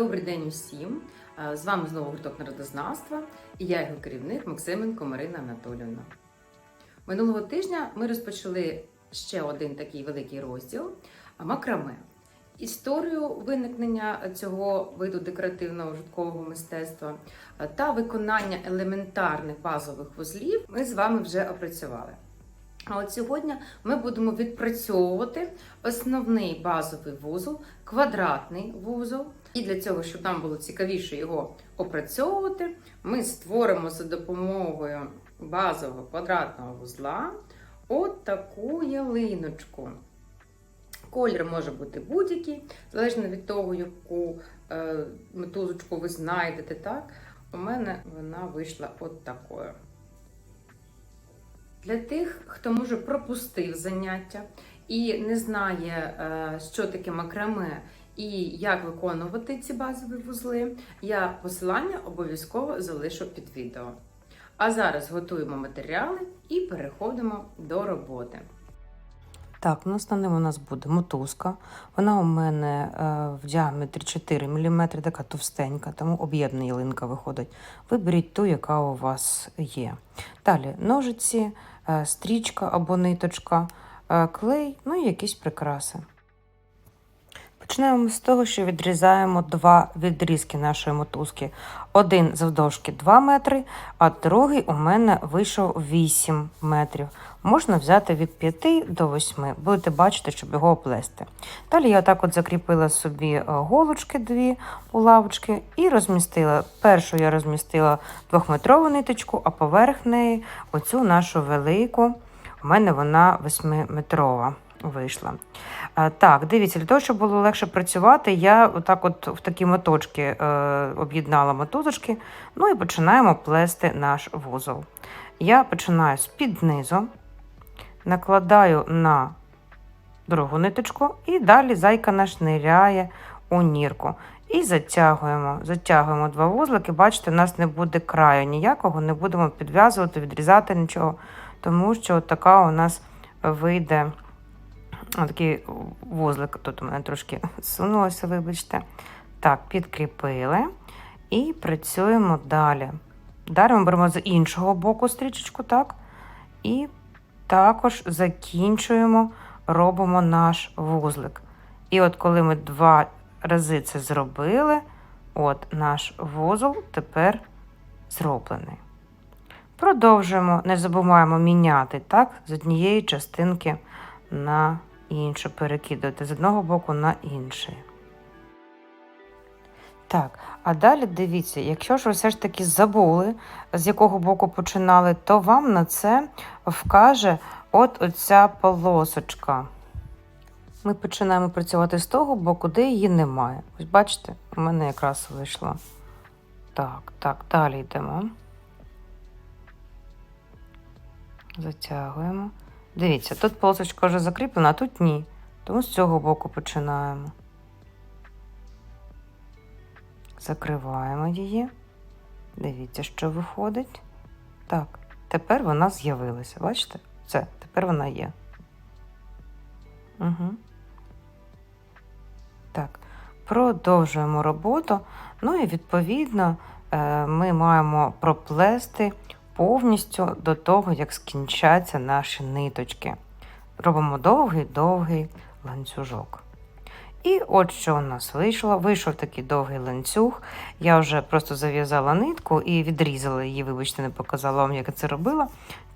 Добрий день усім! Е, З вами знову гурток народознавства і я його керівник Максименко Марина Анатолівна. Минулого тижня ми розпочали ще один такий великий розділ макраме. Історію виникнення цього виду декоративного житкового мистецтва е, та виконання елементарних базових вузлів ми з вами вже опрацювали. А от сьогодні ми будемо відпрацьовувати основний базовий вузол, квадратний вузол. І для цього, щоб нам було цікавіше його опрацьовувати, ми створимо за допомогою базового квадратного вузла от таку ялиночку. Колір може бути будь-який, залежно від того, яку е, мотузочку ви знайдете. Так? У мене вона вийшла от такою. Для тих, хто може пропустив заняття і не знає, е, що таке макраме і як виконувати ці базові вузли, я посилання обов'язково залишу під відео. А зараз готуємо матеріали і переходимо до роботи. Так, основним у нас буде мотузка. Вона у мене е, в діаметрі 4 мм, така товстенька, тому об'єднана ялинка виходить. Виберіть ту, яка у вас є. Далі ножиці, е, стрічка або ниточка, е, клей, ну і якісь прикраси. Починаємо з того, що відрізаємо два відрізки нашої мотузки. Один завдовжки 2 метри, а другий у мене вийшов 8 метрів. Можна взяти від 5 до 8, будете бачити, щоб його оплести. Далі я так от закріпила собі е, голочки дві булавочки і розмістила. Першу я розмістила двохметрову ниточку, а поверх неї оцю нашу велику. У мене вона 8-метрова вийшла. Е, Так, дивіться, для того, щоб було легше працювати, я отак от в такі моточки е, об'єднала мотузочки, ну і починаємо плести наш вузол. Я починаю з-під низу, накладаю на другу ниточку, і далі зайка наш ниряє у нірку. І затягуємо. Затягуємо два вузлики. Бачите, у нас не буде краю ніякого, не будемо підв'язувати, відрізати нічого, тому що така у нас вийде такий вузлик. Тут у мене трошки сунулося, вибачте. Так, підкріпили і працюємо далі. Далі ми беремо з іншого боку стрічечку, так? І також закінчуємо, робимо наш вузлик. І от коли ми два рази це зробили, от наш вузол тепер зроблений. Продовжуємо, не забуваємо міняти так, з однієї частинки на іншу, перекидувати з одного боку на інший. Так, а далі дивіться, якщо ж ви все ж таки забули, з якого боку починали, то вам на це вкаже от оця полосочка. Ми починаємо працювати з того боку, де її немає. Ось бачите, у мене якраз вийшло. Так, так, далі йдемо. Затягуємо. Дивіться, тут полосочка вже закріплена, а тут ні. Тому з цього боку починаємо. Закриваємо її. Дивіться, що виходить. Так, тепер вона з'явилася. Бачите? Все, тепер вона є. Угу. Так, продовжуємо роботу. Ну і відповідно е, ми маємо проплести повністю до того, як скінчаться наші ниточки. Робимо довгий-довгий ланцюжок. І от що у нас вийшло. Вийшов такий довгий ланцюг. Я вже просто зав'язала нитку і відрізала її, вибачте, не показала вам, як я це робила.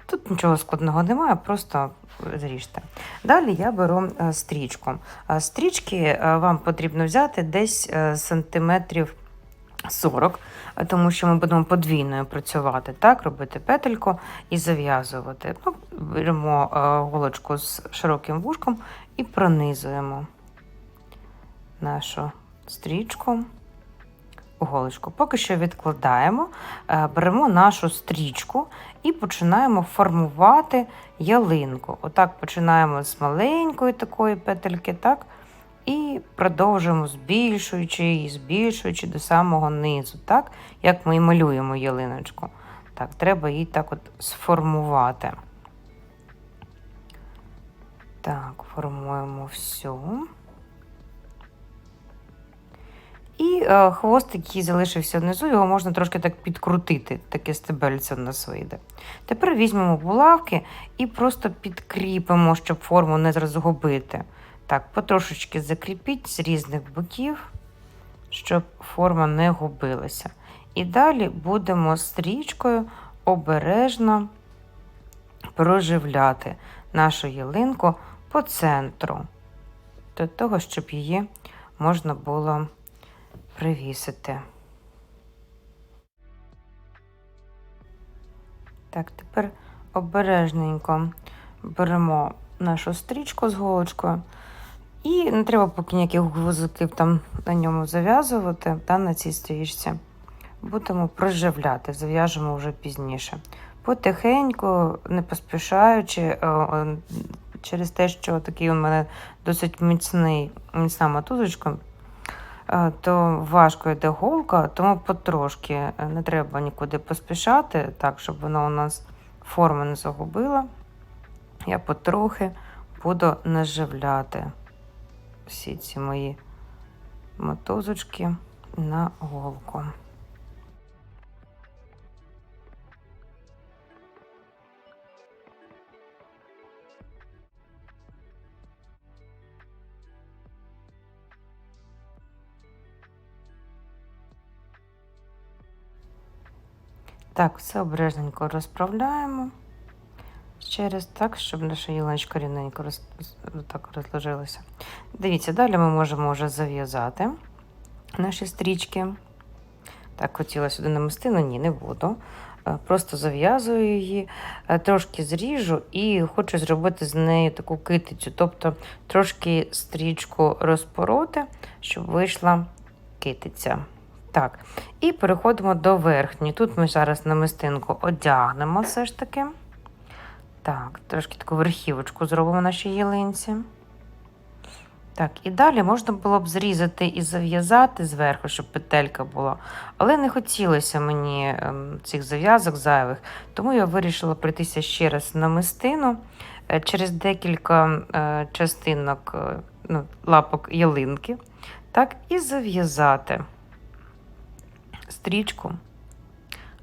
Тут нічого складного немає, просто зріжте. Далі я беру е, стрічку. Е, Стрічки е, вам потрібно взяти десь сантиметрів 40, е, тому що ми будемо подвійною працювати, так, робити петельку і зав'язувати. Ну, беремо е, голочку з широким вушком і пронизуємо нашу стрічку голочку. Поки що відкладаємо, е, беремо нашу стрічку і починаємо формувати ялинку. Отак починаємо з маленької такої петельки, так? І продовжуємо збільшуючи її, збільшуючи до самого низу, так? Як ми і малюємо ялиночку. Так, треба її так от сформувати. Так, формуємо всю. І е, хвостик, який залишився внизу, його можна трошки так підкрутити, таке стебельце у нас вийде. Тепер візьмемо булавки і просто підкріпимо, щоб форму не розгубити. Так, потрошечки закріпіть з різних боків, щоб форма не губилася. І далі будемо стрічкою обережно проживляти нашу ялинку по центру, для того, щоб її можна було привісити. Так, тепер обережненько беремо нашу стрічку з голочкою. І не треба поки ніяких гвоздиків там на ньому зав'язувати та на цій стрічці. Будемо проживляти, зав'яжемо вже пізніше. Потихеньку, не поспішаючи, е, е, через те, що такий у мене досить міцний, міцна мотузочка, е, то важко йде голка, тому потрошки не треба нікуди поспішати, так, щоб вона у нас форму не загубила. Я потрохи буду наживляти всі ці мої мотузочки на голку. Так, все обережненько розправляємо через так, щоб наша ялиночка рівненько роз, так розложилася. Дивіться, далі ми можемо вже зав'язати наші стрічки. Так, хотіла сюди намести, але ні, не буду. Е, Просто зав'язую її, е, трошки зріжу і хочу зробити з нею таку китицю, тобто трошки стрічку розпороти, щоб вийшла китиця. Так, і переходимо до верхньої. Тут ми зараз намистинку одягнемо все ж таки. Так, трошки таку верхівочку зробимо нашій ялинці. Так, і далі можна було б зрізати і зав'язати зверху, щоб петелька була. Але не хотілося мені ем, цих зав'язок зайвих, тому я вирішила пройтися ще раз на мистину е, через декілька е, частинок е, ну, лапок ялинки. Так, і зав'язати стрічку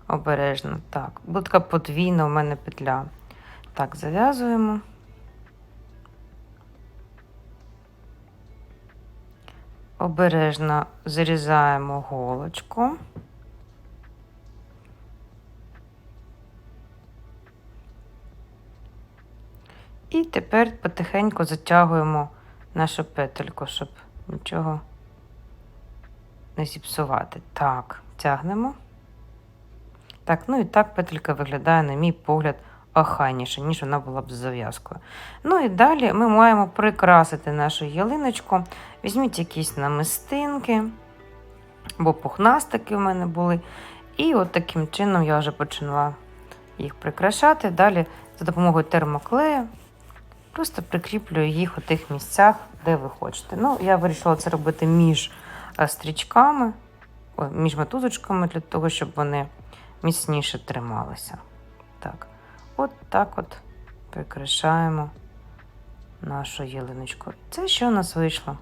обережно. Так, буде така подвійна у мене петля. Так, зав'язуємо. Обережно зрізаємо голочку. І тепер потихеньку затягуємо нашу петельку, щоб нічого не зіпсувати. Так, тягнемо. Так, ну і так петелька виглядає, на мій погляд, охайніше, ніж вона була б з зав'язкою. Ну і далі ми маємо прикрасити нашу ялиночку. Візьміть якісь намистинки, або пухнастики в мене були. І от таким чином я вже почала їх прикрашати. Далі за допомогою термоклею просто прикріплюю їх у тих місцях, де ви хочете. Ну, я вирішила це робити між е, стрічками, між мотузочками, для того, щоб вони міцніше трималися. Так, от так от прикрашаємо нашу ялиночку. Це що у нас вийшло?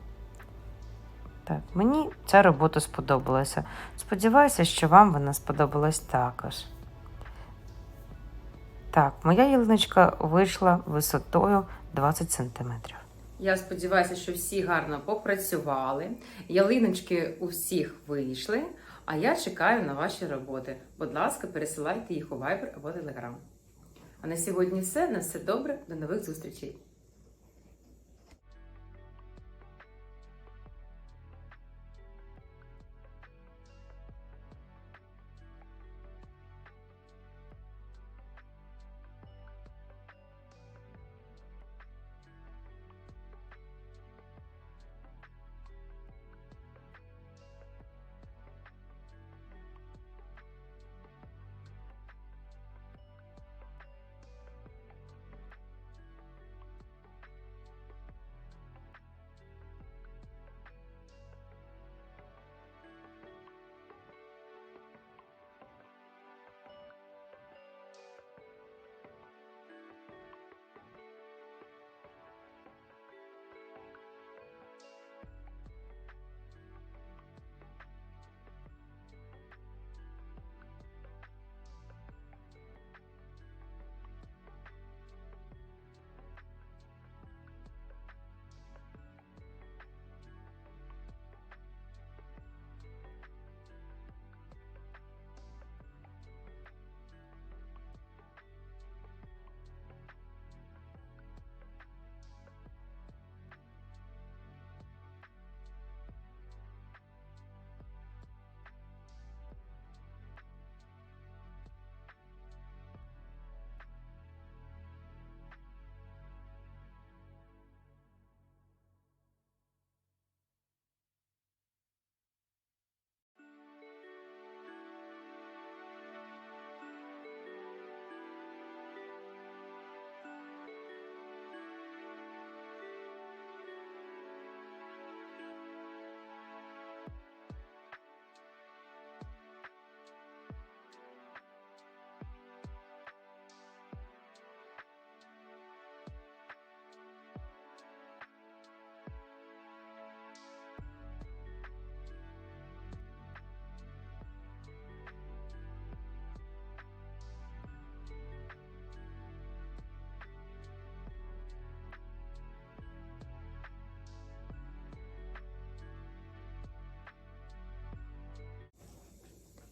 Так, мені ця робота сподобалася. Сподіваюся, що вам вона сподобалась також. Так, моя ялиночка вийшла висотою 20 см. Я сподіваюся, що всі гарно попрацювали. Ялиночки у всіх вийшли. А я чекаю на ваші роботи. Будь ласка, пересилайте їх у Viber або Telegram. А на сьогодні все. На все добре. До нових зустрічей!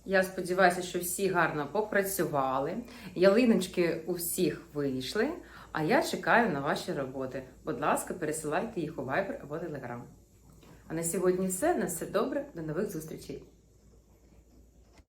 Я сподіваюся, що всі гарно попрацювали, ялиночки у всіх вийшли, а я чекаю на ваші роботи. Будь ласка, пересилайте їх у Viber або Telegram. А на сьогодні все. На все добре. До нових зустрічей!